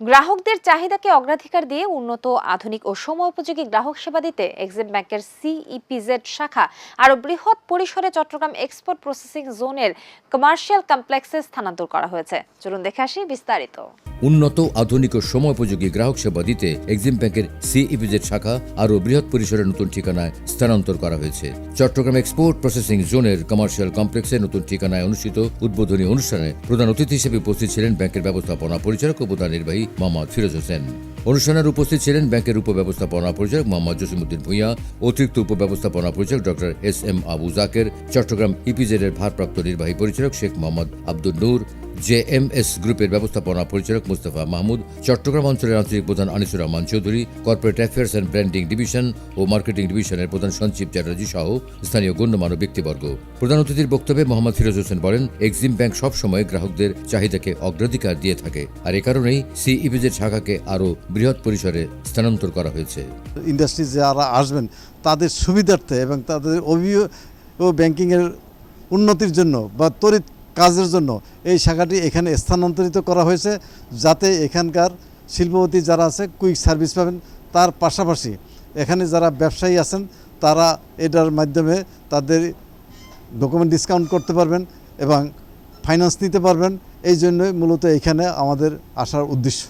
গ্রাহকদের চাহিদাকে অগ্রাধিকার দিয়ে উন্নত, আধুনিক ও সময়োপযোগী গ্রাহক সেবা দিতে এক্সিম ব্যাংকের সিইপিজেড শাখা আরও বৃহৎ পরিসরে চট্টগ্রাম এক্সপোর্ট প্রসেসিং জোনের কমার্শিয়াল কমপ্লেক্সে স্থানান্তর করা হয়েছে। চলুন দেখে আসি বিস্তারিত। উন্নত আধুনিক ও সময়োপযোগী গ্রাহক সেবা দিতে এক্সিম ব্যাংকের সিইপিজেড শাখা আরও বৃহৎ পরিসরে নতুন ঠিকানায় স্থানান্তর করা হয়েছে। চট্টগ্রাম এক্সপোর্ট প্রসেসিং জোনের কমার্শিয়াল কমপ্লেক্সে নতুন ঠিকানায় অনুষ্ঠিত উদ্বোধনী অনুষ্ঠানে প্রধান অতিথি হিসেবে উপস্থিত ছিলেন ব্যাংকের ব্যবস্থাপনা পরিচালক ও প্রধান নির্বাহী মোহাম্মদ ফিরোজ হোসেন। অনুষ্ঠানের উপস্থিত ছিলেন ব্যাংকের উপব্যবস্থাপনা পরিচালক মোহাম্মদ জসিমুদ্দিন ভূঁইয়া, অতিরিক্ত উপব্যবস্থাপনা পরিচালক doctor S M Abu Zaker, Chattogram EPZ এর ভারপ্রাপ্ত নির্বাহী পরিচালক শেখ মোহাম্মদ আব্দুল নূর জেএমএস গ্রুপের ব্যবস্থাপনা পরিচালক মুস্তফা মাহমুদ, চট্টগ্রাম অঞ্চলের আঞ্চলিক প্রধান Anisur Rahman Chowdhury, corporate affairs and branding division O marketing ডিভিশনের প্রধান সঞ্জীব চ্যাটার্জি সহ স্থানীয় গণ্যমান্য ব্যক্তিবর্গ। প্রধান অতিথির বক্তব্যে মোহাম্মদ ফিরোজ হোসেন বলেন, এক্সিম ব্যাংক সবসময় গ্রাহকদের চাহিদাকে অগ্রাধিকার দিয়ে থাকে। আর এ কারণেই সিইপিজেড শাখাকে আরও বৃহৎ পরিসরে স্থানান্তর করা হয়েছে। ইন্ডাস্ট্রি যারা আসবেন, তাদের সুবিধার্থে এবং তাদের অভিযোগ ব্যাংকিংয়ের উন্নতির জন্য বা তড়িৎ কাজের জন্য এই শাখাটি এখানে স্থানান্তরিত করা হয়েছে যাতে এখানকার শিল্পপতি যারা আছে কুইক সার্ভিস পাবেন। তার পাশাপাশি এখানে যারা ব্যবসায়ী আছেন, তারা এটার মাধ্যমে তাদের ডকুমেন্ট ডিসকাউন্ট করতে পারবেন এবং ফাইন্যান্স নিতে পারবেন। এই জন্যই মূলত এখানে আমাদের আসার উদ্দেশ্য।